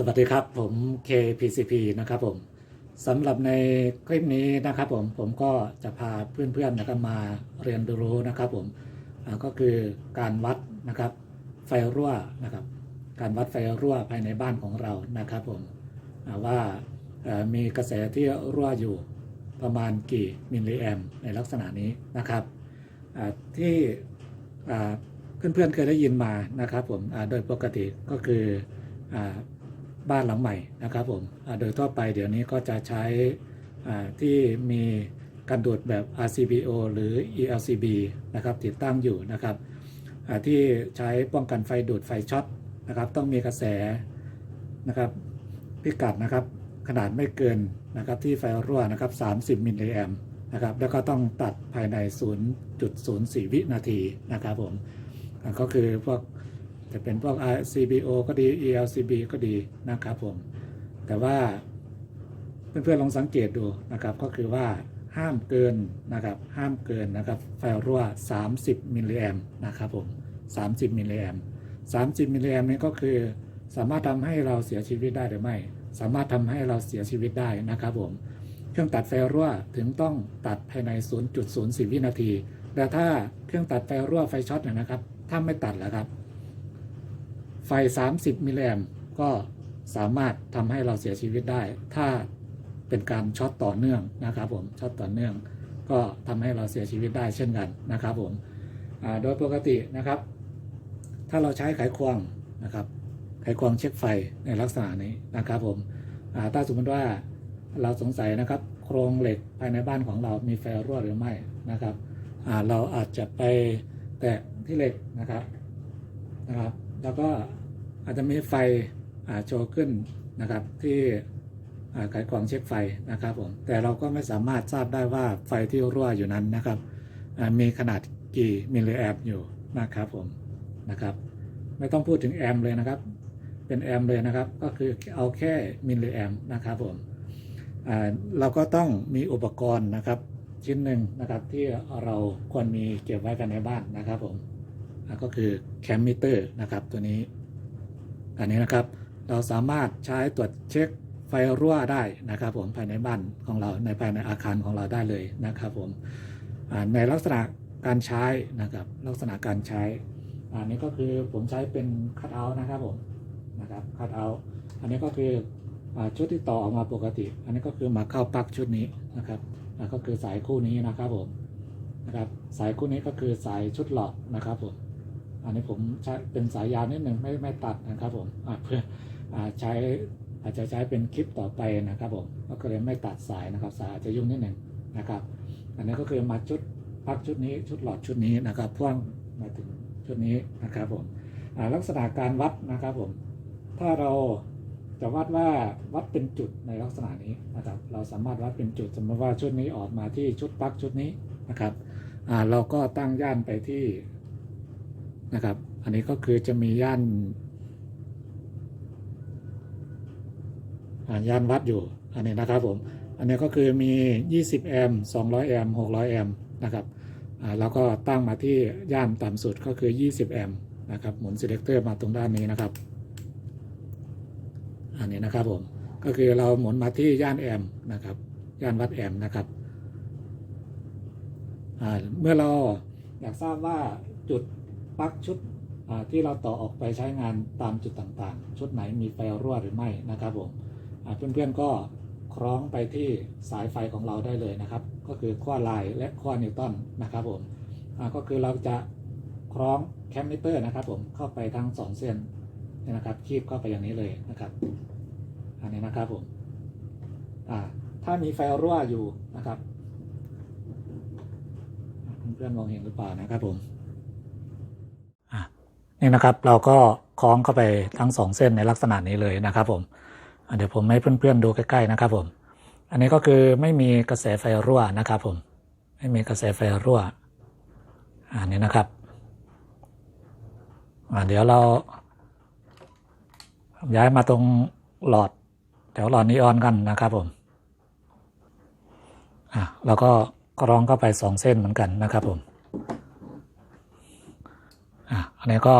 สวัสดีครับผม KPCP นะครับผมสำหรับในคลิปนี้นะครับผมผมก็จะพาเพื่อนๆนะครับมาเรียนรู้นะครับผมก็คือการวัดนะครับไฟรั่วนะครับ การวัดไฟรั่วภายในบ้านของเรานะครับผมว่ามีกระแสที่รั่วอยู่ประมาณกี่มิลลิแอมในลักษณะนี้นะครับอ่าที่อ่าเพื่อนๆเคยได้ยินมานะครับผมโดยปกติก็คือ บ้านหลังใหม่นะครับผมโดยทั่วไปเดี๋ยวนี้ก็จะใช้ที่มีการดูดแบบ RCBO หรือ ELCB นะครับติดตั้งอยู่นะครับที่ใช้ป้องกันไฟดูดไฟช็อตนะครับต้องมีกระแสนะครับพิกัดนะครับขนาดไม่เกินนะครับที่ไฟรั่วนะครับ30 มิลลิแอมนะครับแล้วก็ต้องตัดภายใน 0.04 วินาทีนะครับผมก็คือพวก จะเป็นพวก RCBO ก็ดี ELCB ก็ดีนะครับผม แต่ว่าเพื่อนๆลองสังเกตดูนะครับ ก็คือว่าห้ามเกินนะครับ ห้ามเกินนะครับไฟรั่ว 30 มิลลิแอมนะครับผม 30 มิลลิแอม30 มิลลิแอมนี่ก็คือสามารถทำให้เราเสียชีวิตได้หรือไม่ สามารถทำให้เราเสียชีวิตได้นะครับผม เครื่องตัดไฟรั่วถึงต้องตัดภายใน 0.04 วินาที แต่ถ้าเครื่องตัดไฟรั่วไฟช็อตเนยนะครับ ถ้าไม่ตัดแล้วครับ ไฟ 30 มิลลิแอมก็สามารถทำให้เราเสียชีวิตได้ ถ้าเป็นการช็อตต่อเนื่องนะครับผมช็อตต่อเนื่อง ก็ทำให้เราเสียชีวิตได้เช่นกันนะครับผมโดยปกตินะครับ ถ้าเราใช้ไขควงนะครับไขควงเช็คไฟในลักษณะนี้นะครับผมถ้าสมมติว่าเราสงสัยนะครับ โครงเหล็กภายในบ้านของเรามีไฟรั่วหรือไม่นะครับเราอาจจะไปแตะที่เหล็กนะครับนะครับ แล้วก็อาจจะมีไฟโชว์ขึ้นนะครับที่อ่าไขควงเช็คไฟนะครับผมแต่เราก็ไม่สามารถทราบได้ว่าไฟที่รั่วอยู่นั้นนะครับมีขนาดกี่มิลลิแอมป์อยู่นะครับผมนะครับ ไม่ต้องพูดถึงแอมป์เลยนะครับ เป็นแอมป์เลยนะครับ ก็คือเอาแค่มิลลิแอมป์นะครับผมเราก็ต้องมีอุปกรณ์นะครับชิ้นหนึ่งนะครับที่เราควรมีเก็บไว้กันในบ้านนะครับผม อะก็คือแคมมิเตอร์นะครับตัวนี้ อันนี้นะครับเราสามารถใช้ตรวจเช็คไฟรั่วได้นะครับ ผมภายในบ้านของเราในภายในอาคารของเราได้เลยนะครับ ผมในลักษณะการใช้นะครับ ลักษณะการใช้ อันนี้ก็คือผมใช้เป็นคัตเอาท์นะครับผมนะครับคัตเอาท์อันนี้ก็คืออชุดที่ต่อออกมาปกติ อันนี้ก็คือมาเข้าปลั๊กชุดนี้นะครับก็คือสายคู่นี้นะครับผมนะครับ สายคู่นี้ก็คือสายชุดหลอดนะครับผม อันนี้ผมใช้เป็นสายยาวนิดหนึ่งไม่ไม่ตัดนะครับผมเพื่ออใช้อาจจะใช้เป็นคลิปต่อไปนะครับผมก็เลยไม่ตัดสายนะครับ สายอาจจะยุ่งนิดหนึ่งนะครับ อันนี้ก็คือมาชุดปลักชุดนี้ชุดหลอดชุดนี้นะครับพ่วงมาถึงชุดนี้นะครับผมลักษณะการวัดนะครับผมถ้าเราจะวัดว่าวัดเป็นจุดในลักษณะนี้นะครับ เราสามารถวัดเป็นจุดสมมติว่าชุดนี้ออกมาที่ชุดปลั๊กชุดนี้นะครับเราก็ตั้งย่านไปที่ นะครับ อันนี้ก็คือจะมีย่านย่านวัดอยู่ อันนี้นะครับผม อันนี้ก็คือมี 20 แอมป์200 แอมป์600 แอมป์นะครับอ่าแล้วก็ตั้งมาที่ย่านต่ำสุดก็คือ 20 แอมป์นะครับ หมุน selector มาตรงด้านนี้นะครับ อันนี้นะครับผม ก็คือเราหมุนมาที่ย่านแอมป์นะครับ ย่านวัดแอมป์นะครับอ่าเมื่อเราอยากทราบว่าจุด ปลั๊กชุดที่เราต่อออกไปใช้งานตามจุดต่างๆ ชุดไหนมีไฟรั่วหรือไม่นะครับผมเพื่อนๆก็คล้องไปที่สายไฟของเราได้เลยนะครับ ก็คือข้อลายและข้อนิวตันนะครับผมก็คือเราจะคล้องแคมมิเตอร์นะครับผมเข้าไปทั้งสองเส้นนี่นะครับคีบเข้าไปอย่างนี้เลยนะครับ อันนี้นะครับผมถ้ามีไฟรั่วอยู่นะครับเพื่อนๆมองเห็นหรือเปล่านะครับผม นี่นะครับเราก็คล้องเข้าไปทั้งสองเส้นในลักษณะนี้เลยนะครับผมเดี๋ยวผมให้เพื่อนๆดูใกล้ๆนะครับผม อันนี้ก็คือไม่มีกระแสไฟรั่วนะครับผม ไม่มีกระแสไฟรั่ว อันนี้นะครับเดี๋ยวเราย้ายมาตรงหลอดแถวหลอดนีออนกันนะครับผมอะเราก็กรองเข้าไปสองเส้นเหมือนกันนะครับผม อันนี้ก็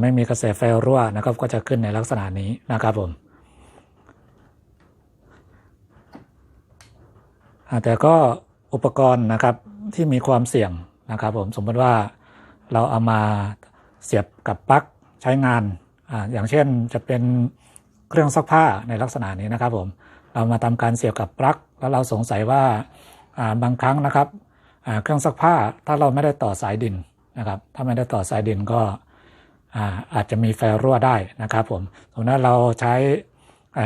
ไม่มีกระแสไฟรั่วนะครับ ก็จะขึ้นในลักษณะนี้นะครับผมแต่ก็อุปกรณ์นะครับที่มีความเสี่ยงนะครับ ผมสมมติว่าเราเอามาเสียบกับปลั๊กใช้งานออย่างเช่นจะเป็นเครื่องซักผ้าในลักษณะนี้นะครับ ผมเรามาทำการเสียบกับปลั๊กแล้วเราสงสัยว่าบางครั้งนะครับเครื่องซักผ้าถ้าเราไม่ได้ต่อสายดิน นะครับ ถ้าไม่ได้ต่อสายดินก็อาอาจจะมีไฟรั่วได้นะครับผมสมมติว่าเราใช้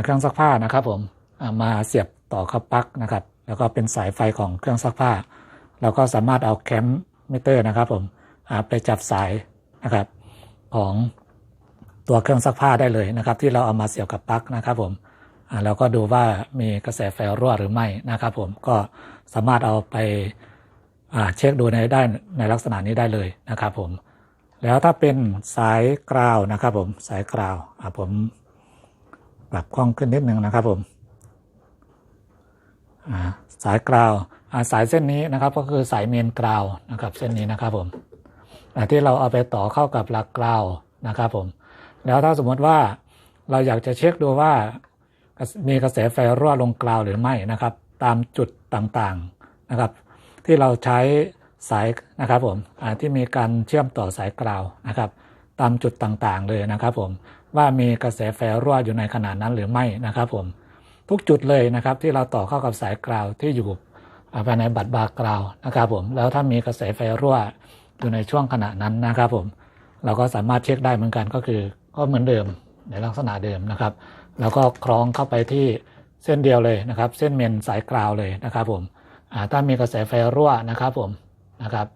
เครื่องซักผ้านะครับผมามาเสียบต่อเข้าปลั๊กนะครับ แล้วก็เป็นสายไฟของเครื่องซักผ้า เราก็สามารถเอาแคมมิเตอร์นะครับผมไปจับสายนะครับของตัวเครื่องซักผ้าได้เลยนะครับ ที่เราเอามาเสียบกับปลั๊กนะครับผมเราก็ดูว่ามีกระแสไฟรั่วหรือไม่นะครับผมก็สามารถเอาไป เช็คดูในได้ในลักษณะนี้ได้เลยนะครับผม แล้วถ้าเป็นสายกราวนะครับผมสายกราวอะผมปรับกล้องขึ้นนิดนึงนะครับผมอ่าสายกราวอ่าสายเส้นนี้นะครับก็คือสายเมนกราวนะครับเส้นนี้นะครับผมที่เราเอาไปต่อเข้ากับหลักกราวนะครับผมแล้วถ้าสมมติว่าเราอยากจะเช็คดูว่ามีกระแสไฟรั่วลงกราวหรือไม่นะครับ ตามจุดต่างๆนะครับ ที่เราใช้สายนะครับผมที่มีการเชื่อมต่อสายกราวนะครับ ตามจุดต่างๆเลยนะครับผมว่ามีกระแสไฟรั่วอยู่ในขณะนั้นหรือไม่นะครับผมทุกจุดเลยนะครับที่เราต่อเข้ากับสายกราวที่อยู่ภายในบัตรบาร์กราวนะครับผมแล้วถ้ามีกระแสไฟรั่วอยู่ในช่วงขณะนั้นนะครับผมเราก็สามารถเช็คได้เหมือนกันก็คือก็เหมือนเดิมในลักษณะเดิมนะครับ แล้วก็คล้องเข้าไปที่เส้นเดียวเลยนะครับ เส้นเมนสายกราวเลยนะครับผม ถ้ามีกระแสไฟรั่วนะครับผมนะครับ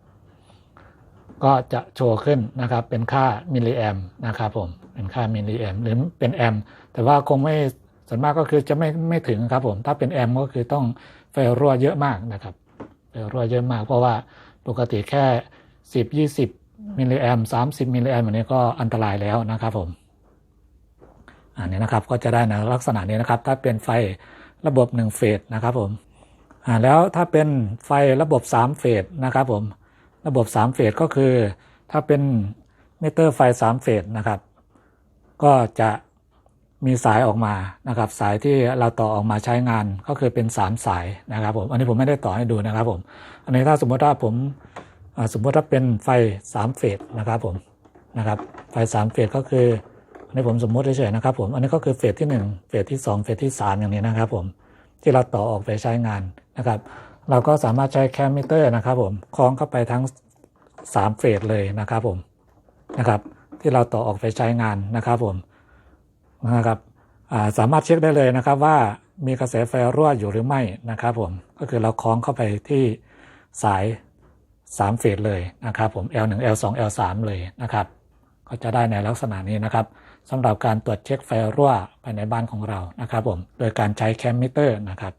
ก็จะโชว์ขึ้นนะครับ เป็นค่ามิลลิแอมนะครับผมเป็นค่ามิลลิแอมหรือเป็นแอมแต่ว่าคงไม่ส่วนมากก็คือจะไม่ไม่ถึงครับผม ถ้าเป็นแอมก็คือต้องไฟรั่วเยอะมากนะครับไฟรั่วเยอะมาก เพราะว่าปกติแค่ 10 20มิลลิแอม30มิลลิแอมอันนี้ก็อันตรายแล้วนะครับผมอันนี้นะครับก็จะได้ในลักษณะนี้นะครับ ถ้าเป็นไฟระบบ1เฟสนะครับผม อ่าแล้วถ้าเป็นไฟระบบ3เฟสนะครับผมระบบ3เฟสก็คือ ถ้าเป็นมิเตอร์ไฟ3เฟสนะครับ ก็จะมีสายออกมานะครับ สายที่เราต่อออกมาใช้งานก็คือเป็น 3 สายนะครับผมอันนี้ผมไม่ได้ต่อให้ดูนะครับผมอันนี้ถ้าสมมติว่าผมสมมติว่าเป็นไฟ3เฟสนะครับผมนะครับไฟ3เฟสก็คืออันนี้ผมสมมติเฉยๆนะครับผมอันนี้ก็คือเฟสที่ 1 เฟสที่ 2 เฟสที่ 3 อย่างนี้นะครับผม ที่เราต่อออกไปใช้งานนะครับ เราก็สามารถใช้แคมมิเตอร์นะครับผมคล้องเข้าไปทั้ง3เฟสเลยนะครับผมนะครับ ที่เราต่อออกไปใช้งานนะครับผมนะครับาสามารถเช็คได้เลยนะครับว่ามีกระแสไฟรั่วอยู่หรือไม่นะครับผมก็คือเราคล้องเข้าไปที่สาย 3 เฟสเลยนะครับผม L1 L2 L3 เลยนะครับ ก็จะได้ในลักษณะนี้นะครับ สำหรับการตรวจเช็คไฟรั่วภายในบ้านของเรานะครับผม โดยการใช้แคมมิเตอร์นะครับ